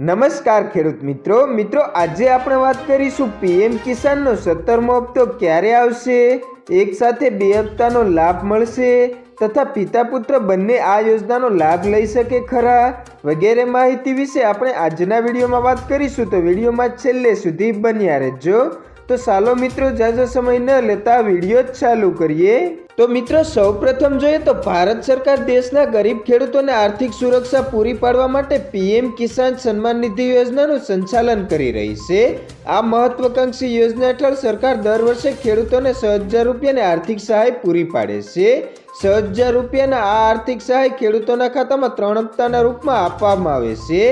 નમસ્કાર ખેડૂત મિત્રો. મિત્રો, આજે આપણે વાત કરીશું પીએમ કિસાનનો સત્તરમો હપ્તો ક્યારે આવશે? એક સાથે બે હપ્તાનો લાભ મળશે તથા પિતા પુત્ર બંને આ યોજનાનો લાભ લઈ શકે ખરા? વગેરે માહિતી વિશે આપણે આજના વિડીયોમાં વાત કરીશું. તો વિડીયોમાં છેલ્લે સુધી બન્યા રહેજો. તો ચાલો મિત્રો, જાજો સમય ન લેતા વીડિયો જ ચાલુ કરીએ. તો મિત્રો, સૌપ્રથમ જોઈએ તો ભારત સરકાર દેશના ગરીબ ખેડૂતોને આર્થિક સુરક્ષા પૂરી પાડવા માટે પીએમ કિસાન સન્માન નિધિ યોજનાનું સંચાલન કરી રહી છે. આ મહત્વકાંક્ષી યોજના હેઠળ સરકાર દર વર્ષે ખેડૂતોને છ હજાર રૂપિયાની આર્થિક સહાય પૂરી પાડે છે. છ હજાર રૂપિયાના આ આર્થિક સહાય ખેડૂતોના ખાતામાં ત્રણ હપ્તાના રૂપમાં આપવામાં આવે છે.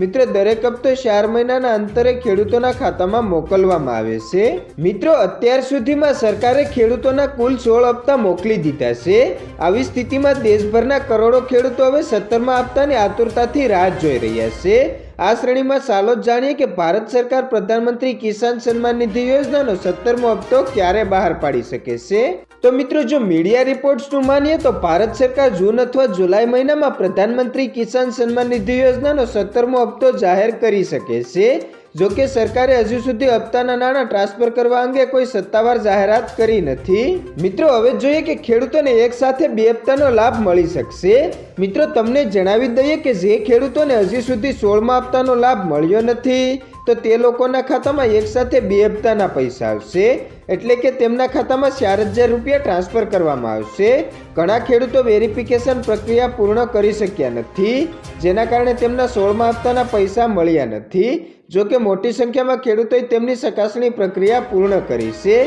મિત્રો, દરેક હપ્તો ચાર મહિનાના અંતરે ખેડૂતોના ખાતામાં મોકલવામાં આવે છે. મિત્રો, અત્યાર સુધીમાં સરકારે ખેડૂતોના કુલ સોળ હપ્તા મોકલી દીધા છે. આવી સ્થિતિમાં દેશભરના કરોડો ખેડૂતો હવે સત્તરમાં હપ્તાની આતુરતાથી રાહ જોઈ રહ્યા છે. આ શ્રેણીમાં ચાલો જ જાણીએ કે ભારત સરકાર પ્રધાનમંત્રી કિસાન સન્માન નિધિ યોજનાનો સત્તરમો હપ્તો ક્યારે બહાર પાડી શકે છે? તો મિત્રો, જો મીડિયા રિપોર્ટ્સનું માનીએ તો ભારત સરકાર જૂન અથવા જુલાઈ મહિનામાં પ્રધાનમંત્રી કિસાન સન્માન નિધિ યોજનાનો સત્તરમો હપ્તો જાહેર કરી શકે છે. જો કે સરકારે હજુ સુધી હપ્તાના નાણાં ટ્રાન્સફર કરવા અંગે કોઈ સત્તાવાર જાહેરાત કરી નથી. મિત્રો, હવે જોઈએ કે ખેડૂતોને એક સાથે બે હપ્તાનો લાભ મળી શકશે. મિત્રો, તમને જણાવી દઈએ કે જે ખેડૂતોને હજી સુધી સોળમા હપ્તાનો લાભ મળ્યો નથી, તો તે લોકોના ખાતામાં એક સાથે બે હપ્તાના પૈસા આવશે. એટલે કે તેમના ખાતામાં ચાર હજાર રૂપિયા ટ્રાન્સફર કરવામાં આવશે. ઘણા ખેડૂતો વેરિફિકેશન પ્રક્રિયા પૂર્ણ કરી શક્યા નથી, જેના કારણે તેમના સોળમા હપ્તાના પૈસા મળ્યા નથી. જો કે મોટી સંખ્યામાં ખેડૂતોએ તેમની ચકાસણી પ્રક્રિયા પૂર્ણ કરી છે,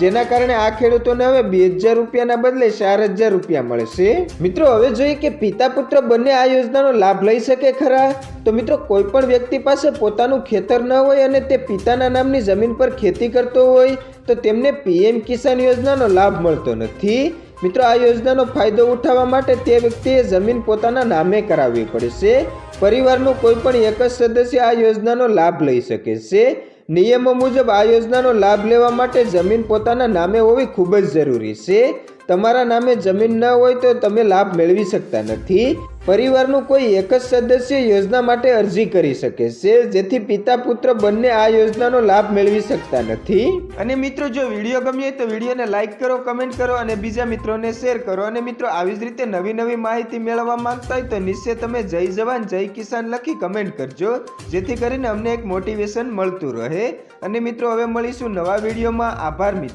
જેના કારણે આ ખેડૂતોને હવે બે હજાર રૂપિયાના બદલે ચાર હજાર રૂપિયા મળશે. મિત્રો, હવે જોઈએ કે પિતા પુત્ર બંને આ યોજનાનો લાભ લઈ શકે ખરા? તો મિત્રો, કોઈ પણ વ્યક્તિ પાસે પોતાનું ખેતર ન હોય અને તે પિતાના નામની જમીન પર ખેતી કરતો હોય, તો તેમને પીએમ કિસાન યોજનાનો લાભ મળતો નથી. મિત્રો, આ યોજનાનો ફાયદો ઉઠાવવા માટે તે વ્યક્તિએ જમીન પોતાના નામે કરાવવી પડશે. પરિવારનું કોઈ પણ એક જ સદસ્ય આ યોજનાનો લાભ લઈ શકે છે. નિયમો મુજબ આ યોજનાનો લાભ લેવા માટે જમીન પોતાના નામે હોવી ખૂબ જ જરૂરી છે. તમારા નામે જમીન ન હોય તો તમે લાભ મેળવી શકતા નથી. પરિવારનું કોઈ એક જ સદસ્ય યોજના માટે અરજી કરી શકે છે, જેથી પિતા પુત્ર બંને આ યોજનાનો લાભ મેળવી શકતા નથી. અને મિત્રો, જો વીડિયો ગમ્યો તો વિડીયોને લાઇક કરો, કમેન્ટ કરો અને બીજા મિત્રોને શેર કરો. અને મિત્રો, આવી જ રીતે નવી નવી માહિતી મેળવવા માંગતા હોય તો નિશ્ચય તમે જય જવાન, જય કિસાન લખી કમેન્ટ કરજો, જેથી કરીને અમને એક મોટિવેશન મળતું રહે. અને મિત્રો, હવે મળીશું નવા વિડીયોમાં. આભાર મિત્રો.